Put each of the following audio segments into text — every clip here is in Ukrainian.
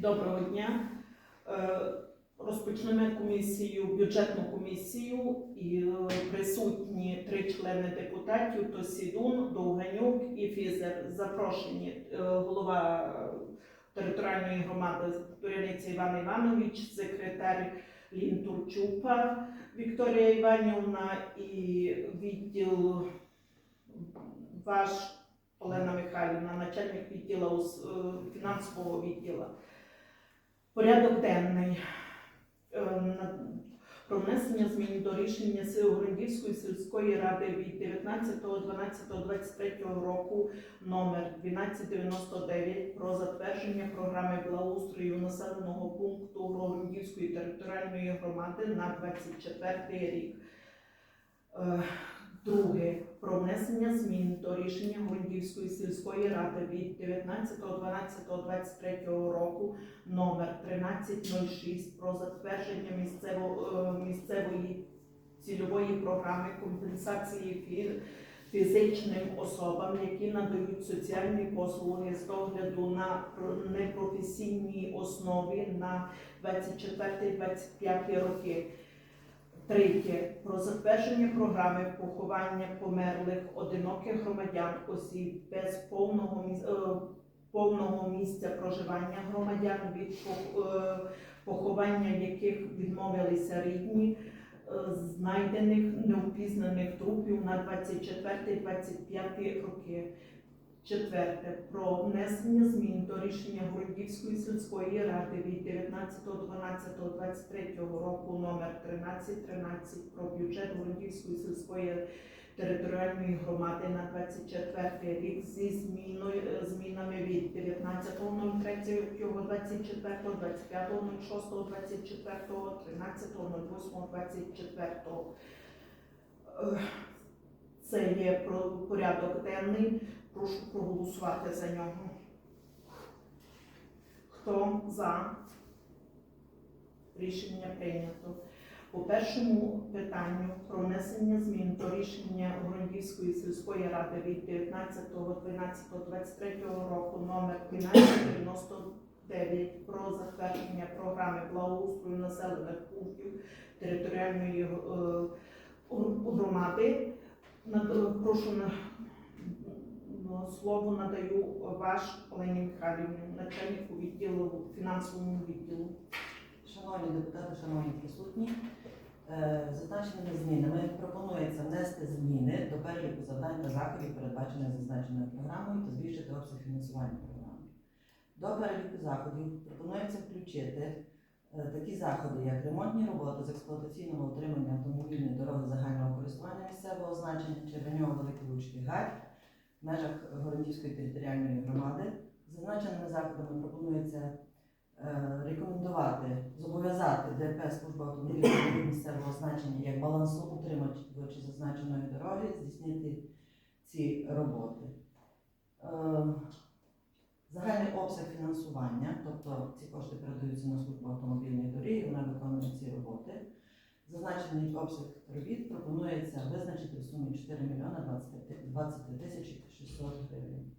Доброго дня. Е, Розпочнемо комісію, бюджетну комісію і е, присутні три члени депутатів: то Сідун, Довганюк і Фізер. Запрошені е, голова територіальної громади Туряниця Іван Іванович, секретар Лінтурчупа Вікторія Іванівна і відділ ваш Олена Михайлівна, начальник відділу фінансового відділу. Порядок денний е, про внесення змін до рішення Силогородівської сільської ради від 19.12.23 року номер 1299 про затвердження програми благоустрою населеного пункту Грогородівської територіальної громади на 24 рік. Друге про внесення змін до рішення Гондівської сільської ради від 19.12.23 року номер 1306 про затвердження місцево, е, місцевої цільової програми компенсації фі- фізичним особам, які надають соціальні послуги з догляду на непрофесійній основі на 24-25 роки. Третє про затвердження програми поховання померлих одиноких громадян осіб без повного е, повного місця проживання громадян від е, поховання яких відмовилися рідні, е, знайдених неупізнаних трупів на 24-25 роки. Четверте про внесення змін до рішення Городівської сільської ради від 19.12.23 року номер 1313 про бюджет Городівської сільської територіальної громади на 24 рік зі зміною змінами від 19.03.24, 25.06.24, 13.08.24. Е, Це є порядок денний. Прошу проголосувати за нього. Хто за? Рішення прийнято. По першому питанню про внесення змін до рішення Горлівської сільської ради від 19.12.23 року номер 1299 про затвердження програми благоустрою населених пунктів територіальної е, громади. Над- Прошу на Слово надаю ваш Олені Михайлівні, начальнику відділу фінансовому відділу. Шановні депутати, шановні присутні, е, зазначеними змінами пропонується внести зміни до переліку завдань та заходів, передбачених зазначеною програмою, та збільшити обсяг фінансування програми. До переліку заходів пропонується включити е, такі заходи, як ремонтні роботи з експлуатаційного утримання автомобільної дороги загального користування місцевого значення Великий Луцький Гай в межах Городівської територіальної громади. Зазначеними заходами пропонується е, рекомендувати, зобов'язати ДП служба автомобільних місцевого значення як балансоутримувачі зазначеної дороги здійснити ці роботи. Загальний обсяг фінансування, тобто ці кошти передаються на службу автомобільних доріг, вона виконує ці роботи. Зазначений обсяг робіт пропонується визначити в сумі 4 мільйони 23 23 тисячі 600 гривень.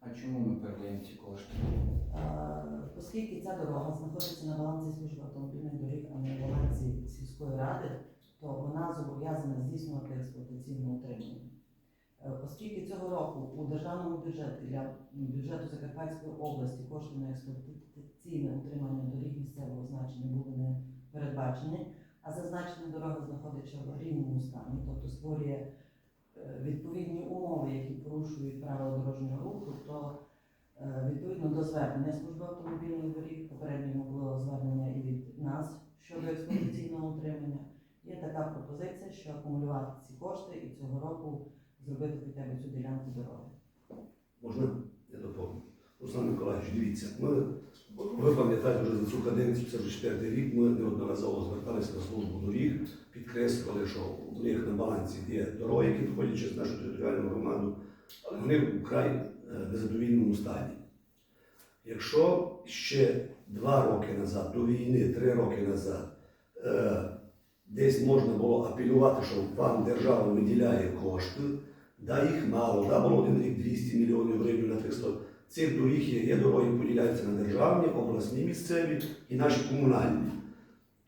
А чому ми передаємо ці кошти? Е, Оскільки ця дорога знаходиться на балансі служби автомобільних доріг, а не на балансі сільської ради, то вона зобов'язана здійснювати експлуатаційне утримання. Е, Оскільки цього року у державному бюджеті для бюджету Закарпатської області кошти на експлуатаційне утримання доріг місцевого значення були не передбачені, а зазначена дорога знаходиться в аварійному стані, тобто створює е, відповідні умови, які порушують правила дорожнього руху, то Е, Відповідно до звернення служби автомобільних доріг, попередньо було звернення і від нас щодо експлуатаційного утримання. Є така пропозиція, що акумулювати ці кошти і цього року зробити хоча б цю ділянку дороги. Можна я доповню? Руслан Миколаївич, дивіться, ми, ви пам'ятаєте вже за цю каденцію, це вже четвертий рік, ми неодноразово зверталися на службу доріг, підкреслювали, що у них на балансі є дороги, які входять через нашу територіальну громаду, але вони вкрай е, незадовільному стані. Якщо ще два роки назад, до війни, три роки назад, е, десь можна було апелювати, що вам держава виділяє кошти, да їх мало, да було один рік 200 мільйонів гривень на 300 цих доріг є, дороги, поділяються на державні, обласні місцеві і наші комунальні.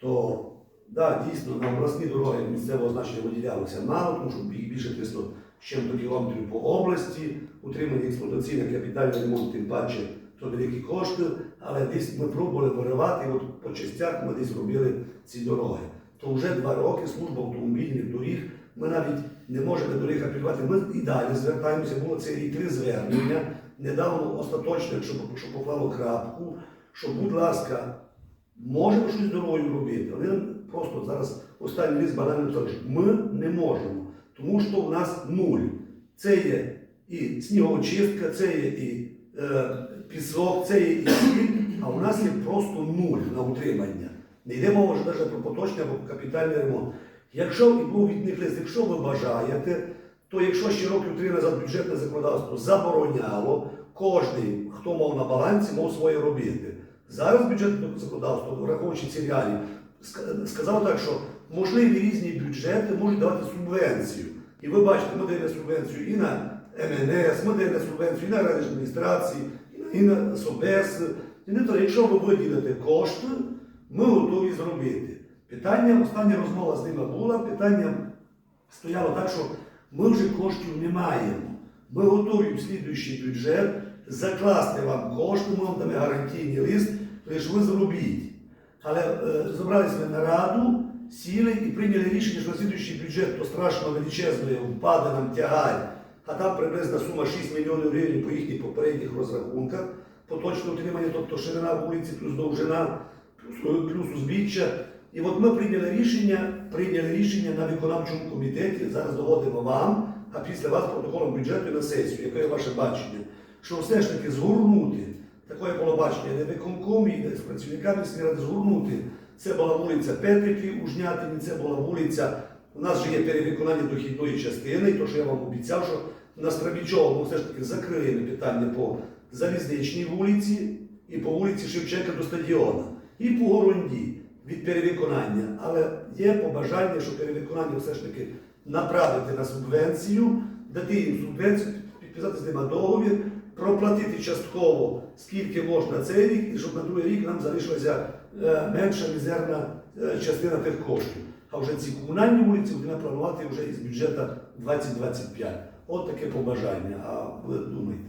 То да, дійсно на обласні дороги місцевого значення виділялося мало, тому що їх більше 300 з чим-то кілометрів по області, утримання експлуатаційних капітальний ремонт, тим паче то великі кошти, але десь ми пробували виривати, от по частях ми десь робили ці дороги. То вже два роки служба автомобільних доріг, ми навіть не можемо до доріг апелювати. Ми і далі звертаємося, було це і три звернення. Недавно остаточно, якщо що поклало крапку, що, будь ласка, можемо щось дорогою робити. Вони просто зараз останній ліс банально написали, що ми не можемо, тому що в нас нуль. Це є і снігоочистка, це є і е, пісок, це є і сіль, а у нас є просто нуль на утримання. Не йде мова вже навіть про поточний або капітальний ремонт. Якщо і був від лист, якщо ви бажаєте, то якщо ще років три назад бюджетне законодавство забороняло, кожен, хто мав на балансі, мав своє робити. Зараз бюджетне законодавство, враховуючи ці реалії, сказав так, що можливі різні бюджети можуть давати субвенцію. І ви бачите, ми даємо субвенцію і на МНС, ми даємо субвенцію і на адміністрації, і на, і на СОБЕС. І не то, якщо ви виділите кошти, ми готові зробити. Питання, остання розмова з ними була, питання стояло так, що ми вже коштів не маємо. Ми в слідуючий бюджет закласти вам кошти, ми вам дамо гарантійний лист, лише ви зробіть. Але е, зібралися ми на раду, сіли і прийняли рішення, що на слідуючий бюджет то страшно величезний, впаде нам тягар, а там приблизна сума 6 мільйонів гривень по їхніх попередніх розрахунках. Поточне утримання, тобто ширина вулиці плюс довжина, плюс, плюс узбіччя. І от ми прийняли рішення, прийняли рішення на виконавчому комітеті, зараз доводимо вам, а після вас протоколом бюджету на сесію, яке є ваше бачення, що все ж таки згорнути, таке було бачення, не виконкомі, не з працівниками міської згорнути. Це була вулиця Петриків у Жнятині, це була вулиця, у нас же є перевиконання дохідної частини, то, що я вам обіцяв, що на Страбічово ми все ж таки закриємо питання по залізничній вулиці і по вулиці Шевченка до стадіона, і по Горонді від перевиконання. Але є побажання, що перевиконання все ж таки направити на субвенцію, дати їм субвенцію, підписати з ними договір, проплатити частково скільки можна цей рік, і щоб на другий рік нам залишилася е, менша мізерна е, частина тих коштів. А вже ці комунальні вулиці будемо планувати вже із бюджету 2025. От таке побажання. А ви думаєте?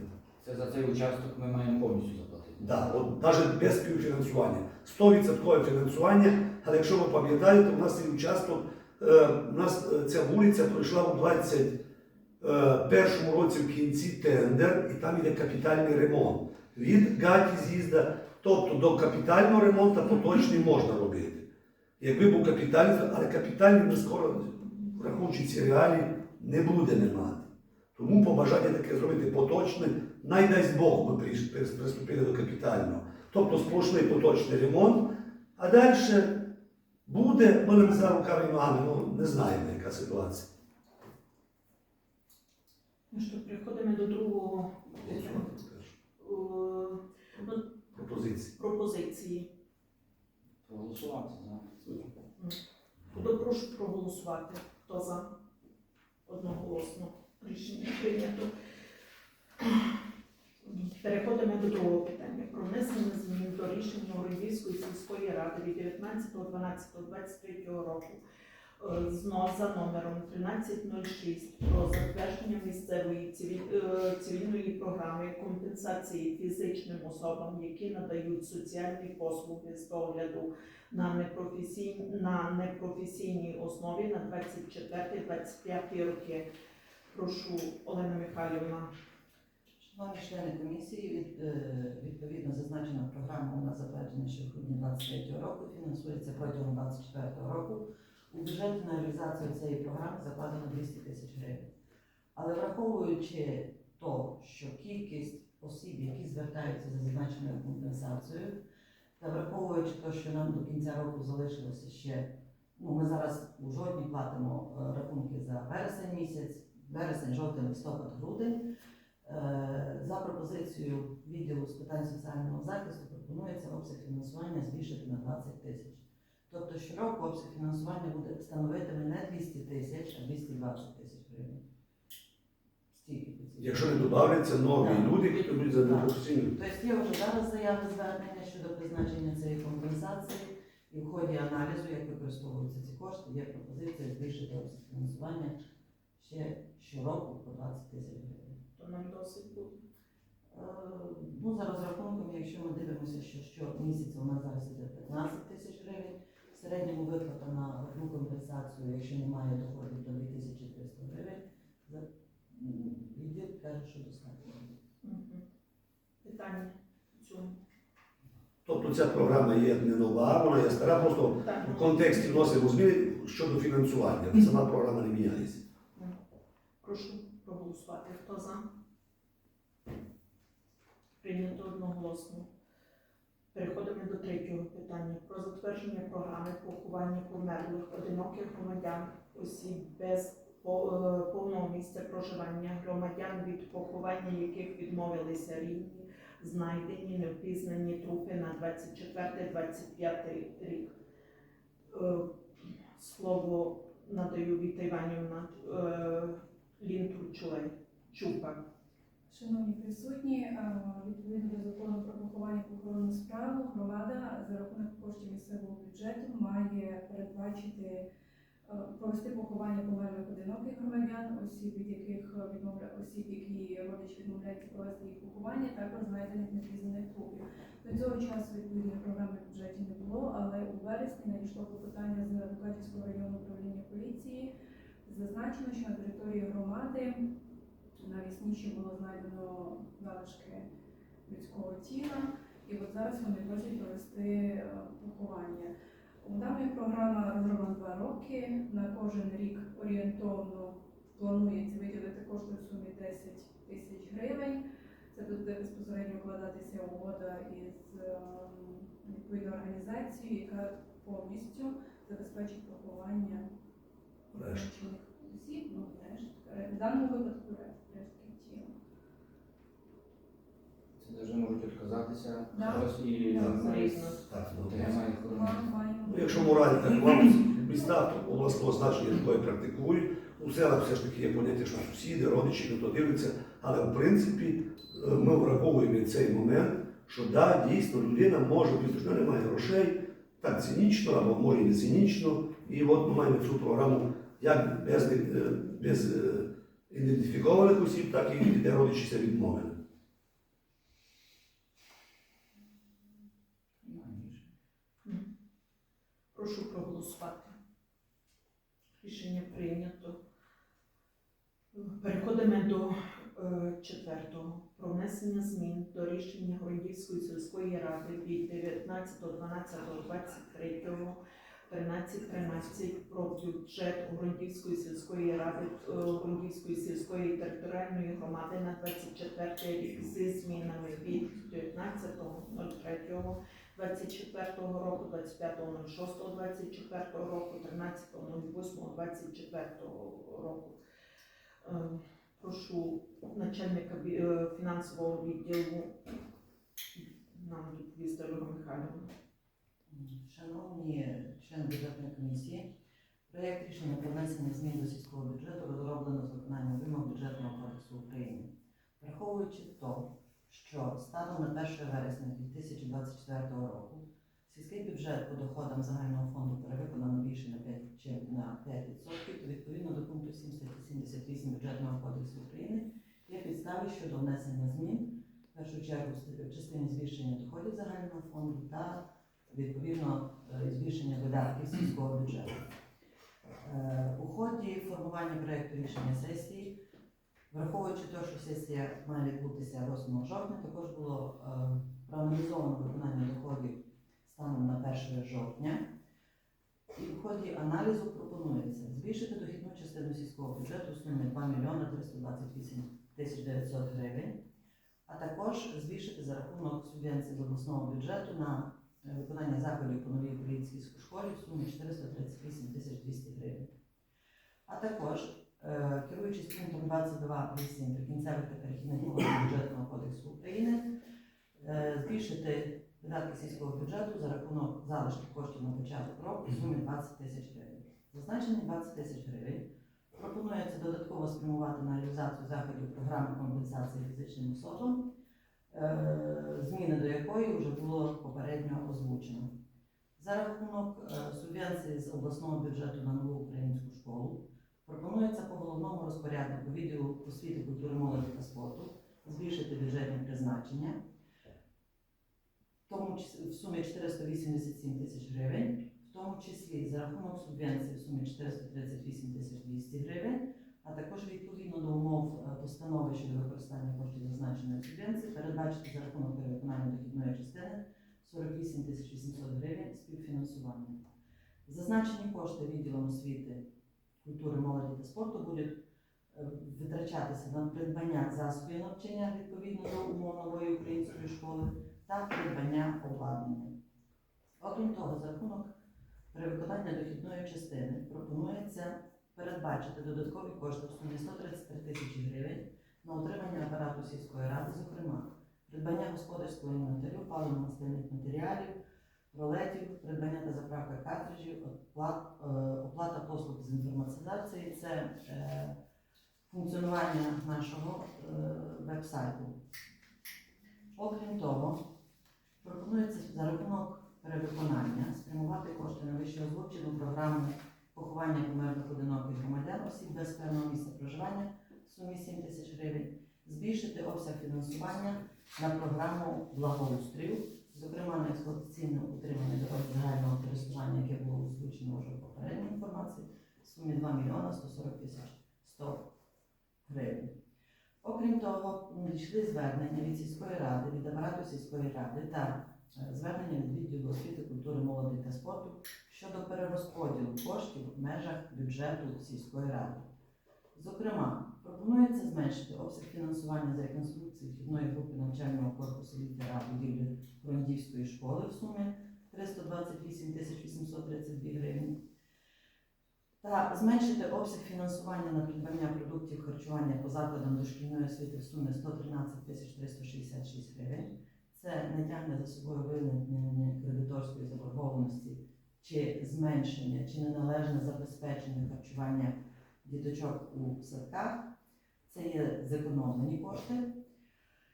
Це за цей участок ми маємо повністю. Да, от навіть без співфінансування. 100% фінансування, але якщо ви пам'ятаєте, у нас цей участок, е, у нас е, ця вулиця пройшла у 21 році в кінці тендер, і там йде капітальний ремонт. Від гаті з'їзда, тобто до капітального ремонту поточний можна робити. Якби був капітальний, але капітальний ми скоро, враховуючи ці реалії, не буде не мати. Тому побажання таке зробити поточне, най дасть Бог ми приступили до капітального. Тобто сплошний поточний ремонт, а далі буде, ми не за руками і ногами, ну не знаємо, яка ситуація. Ну що, переходимо до другого е, ну, Пропозиції. пропозиції. Проголосувати за. Допрошу проголосувати. Хто за? Одноголосно. Рішення прийнято. Переходимо до другого питання. Про внесення змін до рішення Орендівської сільської ради від 19.12.23 року е, за номером 1306 про затвердження місцевої е, цивільної програми компенсації фізичним особам, які надають соціальні послуги з догляду на непрофесійній, на непрофесійній основі на 24-25 роки. Прошу, Олена Михайлівна. Шановні члени комісії, е, відповідно зазначена програма у нас затверджена ще в грудні 23 року, фінансується протягом 24 року. У бюджеті на реалізацію цієї програми закладено 200 тисяч гривень. Але враховуючи то, що кількість осіб, які звертаються за зазначеною компенсацією, та враховуючи те, що нам до кінця року залишилося ще, ну ми зараз у жовтні платимо е, рахунки за вересень місяць, вересень, жовтень, листопад, грудень. Е, За пропозицією відділу з питань соціального захисту пропонується обсяг фінансування збільшити на 20 тисяч. Тобто щороку обсяг фінансування буде становитиме не 200 тисяч, а 220 тисяч гривень. Якщо не додавляться нові Так. люди, які будуть за Так. Тобто є вже зараз заяви звернення щодо призначення цієї компенсації, і в ході аналізу, як використовуються ці кошти, є пропозиція збільшити обсяг фінансування ще щороку по 20 тисяч гривень. То нам досить буде. Е, Ну, за розрахунком, якщо ми дивимося, що щомісяця у нас зараз іде 15 тисяч гривень, в середньому виплата на одну компенсацію, якщо немає доходів до 2300 гривень, за відділ каже, що достатньо. Мгм. Питання в цьому. Тобто ця програма є не нова, вона є стара, просто Так, в контексті вносимо зміни щодо фінансування. Сама програма не міняється. Прошу проголосувати. Хто за? Прийнято одноголосно. Переходимо до третього питання про затвердження програми поховання померлих одиноких громадян, осіб без е, повного місця проживання, громадян від поховання яких відмовилися рідні, знайдені невпізнані трупи на 24-25 рік. Е, Слово надаю Віта Іванівна е, Чупа. Шановні присутні, е, відповідно до закону про поховання похоронну справу, громада за рахунок коштів місцевого бюджету має передбачити е, провести поховання померлих одиноких громадян, осіб, від яких відмовля осіб, які родичі відмовляються провести їх поховання, також знайдених непізнаних трупів. До цього часу відповідної програми в бюджеті не було, але у вересні надійшло клопотання з Мукачівського районного управління поліції. Зазначено, що на території громади на Віснічі було знайдено залишки людського тіла, і от зараз вони просять провести е, поховання. У даної програма розроблена два роки. На кожен рік орієнтовно планується виділити кошти в сумі 10 тисяч гривень. Це буде безпосередньо вкладатися угода із е, відповідною організацією, яка повністю забезпечить поховання Решт. Осіб, ну, решт, в даному випадку рештки тіла. Це навіть можуть відказатися Да. хтось і Да, ну, звісно. Так, ну, Ну, якщо мораль так вам міста обласного значення такої практикують, у селах все ж таки є поняття, що сусіди, родичі, хто дивиться, але в принципі е, ми враховуємо цей момент, що да, дійсно людина може бути, що немає грошей, так цинічно або може і не цинічно. І от ми маємо цю програму як без, е, без е, ідентифікованих осіб, так і де родичі відмовили. Прошу проголосувати. Рішення прийнято. Переходимо до е, четвертого. Про внесення змін до рішення Городівської сільської ради від 19.12.23 13.13 про бюджет Городівської сільської ради е, сільської територіальної громади на 24 рік зі змінами від 19.03 24 року, 25.06, 24 року, 13.08, 24 року. Е, Прошу начальника е, фінансового відділу нам доповісти Ольга Михайлівна. Шановні члени бюджетної комісії, проєкт рішення про внесення змін до сільського бюджету розроблено з виконанням вимог бюджетного кодексу України. Враховуючи то, що станом на 1 вересня 2024 року сільський бюджет по доходам загального фонду перевиконано більше на 5, чи на 5%, то відповідно до пункту 7 статті 78 бюджетного кодексу України є підстави щодо внесення змін в першу чергу в частині збільшення доходів загального фонду та відповідно е, збільшення видатків сільського бюджету. Е, У ході формування проєкту рішення сесії, враховуючи те, що сесія має відбутися 8 жовтня, також було е, проаналізовано виконання доходів станом на 1 жовтня. І в ході аналізу пропонується збільшити дохідну частину сільського бюджету у сумі 2 мільйони 328 тисяч 900 гривень, а також збільшити за рахунок субвенції обласного бюджету на виконання заходів по новій українській школі в сумі 438 тисяч 200 гривень. А також, е, керуючись пунктом 22.8 прикінцевих та перехідних положень бюджетного кодексу України, е, збільшити видатки сільського бюджету за рахунок залишків коштів на початок року в сумі 20 тисяч гривень. Зазначені 20 тисяч гривень Пропонується додатково спрямувати на реалізацію заходів програми компенсації фізичним особам, е, зміни до якої вже було попередньо озвучено. За рахунок е, субвенції з обласного бюджету на нову українську школу пропонується по головному розпоряднику відділу освіти, культури, молоді та спорту збільшити бюджетні призначення, в тому числі в сумі 487 тисяч гривень, в тому числі за рахунок субвенції в сумі 438 тисяч 200 гривень, а також відповідно до умов е, постанови щодо використання коштів зазначеної субвенції передбачити за рахунок перевиконання дохідної частини 48 тисяч 800 гривень співфінансування. Зазначені кошти відділом освіти, культури, молоді та спорту будуть е, витрачатися на придбання засобів навчання відповідно до умов нової української школи та придбання обладнання. Окрім того, за рахунок перевиконання дохідної частини пропонується передбачити додаткові кошти в сумі 133 тисячі гривень на утримання апарату сільської ради, зокрема придбання господарського інвентарю, паливно-мастильних матеріалів, ролетів, придбання та заправка картриджів, е, оплата послуг з інформатизації це е, функціонування нашого е, веб-сайту. Окрім того, пропонується за рахунок перевиконання спрямувати кошти на вище озвучену програму поховання померлих одиноких громадян осіб без певного місця проживання в сумі 7 тисяч гривень, збільшити обсяг фінансування на програму благоустрою, зокрема на експлуатаційне утримання дорог загального користування, яке було озвучено вже в попередній інформації, в сумі 2 мільйона 140 тисяч 100 гривень. Окрім того, надійшли звернення від сільської ради, від апарату сільської ради та е, звернення від відділу освіти, культури, молоді та спорту щодо перерозподілу коштів в межах бюджету сільської ради. Зокрема, пропонується зменшити обсяг фінансування за реконструкцію вхідної групи навчального корпусу літера будівлі Фрондівської школи в сумі 328 832 гривень. Та зменшити обсяг фінансування на придбання продуктів харчування по закладам дошкільної освіти в сумі 113 366 гривень. Це не тягне за собою виникнення кредиторської заборгованості чи зменшення, чи неналежне забезпечення харчування діточок у садках. Це є зекономлені кошти.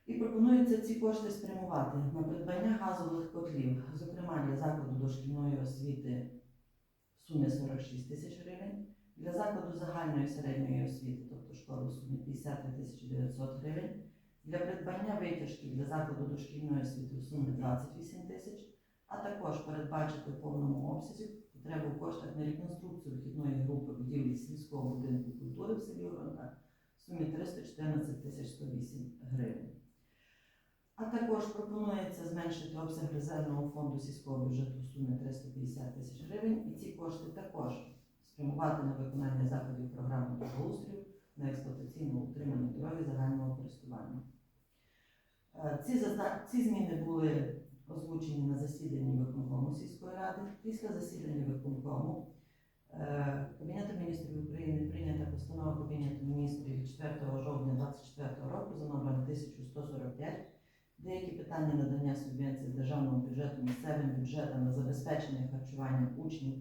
І пропонується ці кошти спрямувати на придбання газових котлів, зокрема для закладу дошкільної освіти в сумі 46 тисяч гривень, для закладу загальної середньої освіти, тобто школи в сумі 53 тисячі 900 гривень, для придбання витяжків для закладу дошкільної освіти в сумі 28 тисяч, а також передбачити в повному обсязі потребу в коштах на реконструкцію вхідної групи будівлі сільського будинку культури в селі Воронка в сумі 314 тисяч 108 гривень. А також пропонується зменшити обсяг резервного фонду сільського бюджету в сумі 350 тисяч гривень, і ці кошти також спрямувати на виконання заходів програми благоустрою на експлуатаційне утримання дороги загального користування. Е, Ці, зазна- ці зміни були озвучені на засіданні виконкому сільської ради. Після засідання виконкому е, Кабінетом міністрів України прийнята постанова Кабінету міністрів 4 жовтня 2024 року за номером 1145 Деякі питання надання субвенцій з державного бюджету місцевим бюджетам на забезпечення харчування учнів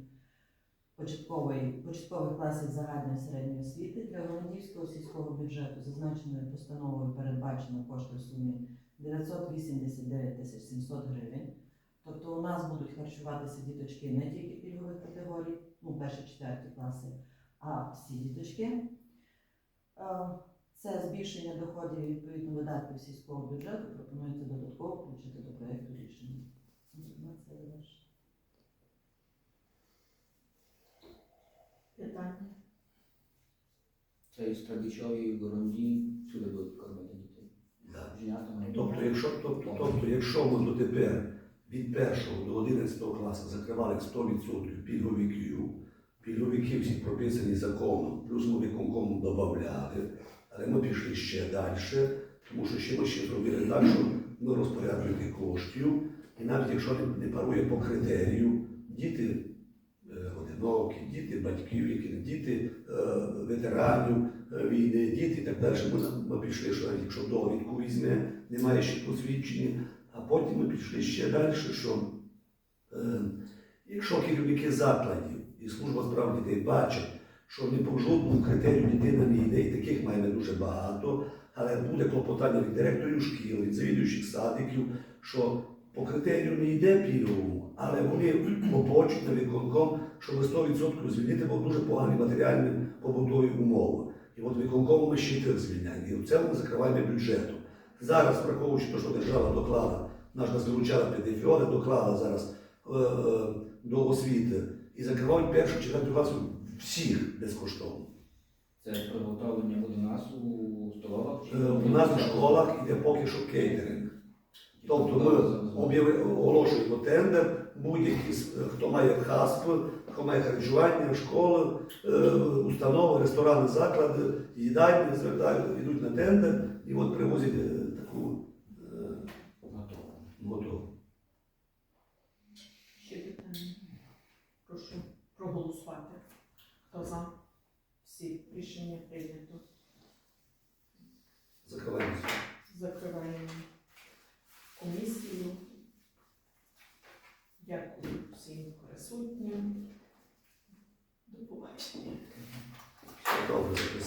початкових класів загальної середньої освіти для Голландівського сільського бюджету зазначеною постановою передбачено кошти в сумі 989 тисяч 700 гривень. Тобто у нас будуть харчуватися діточки не тільки пільгових категорій, ну перші четверті класи, а всі діточки. Е, Це збільшення доходів відповідно видатків сільського бюджету пропонується додатково включити до проєкту рішення. Питання. Це і Страдичові, і Горонді, всюди будуть кормити Тобто, якщо, тобто, тобто, якщо ми дотепер від 1 до 11 класу закривали 100% пільговиків, пільговики всі прописані законом, плюс ми виконкому додавали, але ми пішли ще далі, тому що ще ми ще зробили так, що ми розпоряджувати коштів, і навіть якщо не парує по критерію, діти одинокі, діти батьків, які діти е, ветеранів е, війни, діти і так далі, ми, ми пішли, що якщо довідку візьме, немає ще посвідчення, а потім ми пішли ще далі, що е, якщо керівники закладів і служба справ дітей бачать, що ні по жодному критерію дитина не йде, і таких маємо дуже багато, але буде клопотання від директорів шкіл, від завідуючих садиків, що по критерію не йде пільговому, але вони побочуть на виконком, щоб 100% звільнити, бо дуже погані матеріальні побутові умови. І от виконкому ми ще й тих звільняємо. І в цьому закриваємо бюджету. Зараз, враховуючи те, що держава доклала, наш нас виручала ПДФО, але доклала зараз е, е, до освіти і закривають першу четверту класу всіх безкоштовно. Це приготовлення буде у нас у столовах? Е, У нас в школах іде поки що кейтеринг. Тобто ми об'яви- оголошуємо тендер, будь-які, хто має хасп, хто має харчування, школи, е, установи, ресторани, заклади, їдальні звертають, йдуть на тендер і от привозять е, таку е, готову. Ще питання. Прошу проголосувати. Хто за? Всі рішення прийнято. Закриваємося. Закриваємо комісію. Дякую всім присутнім. До побачення.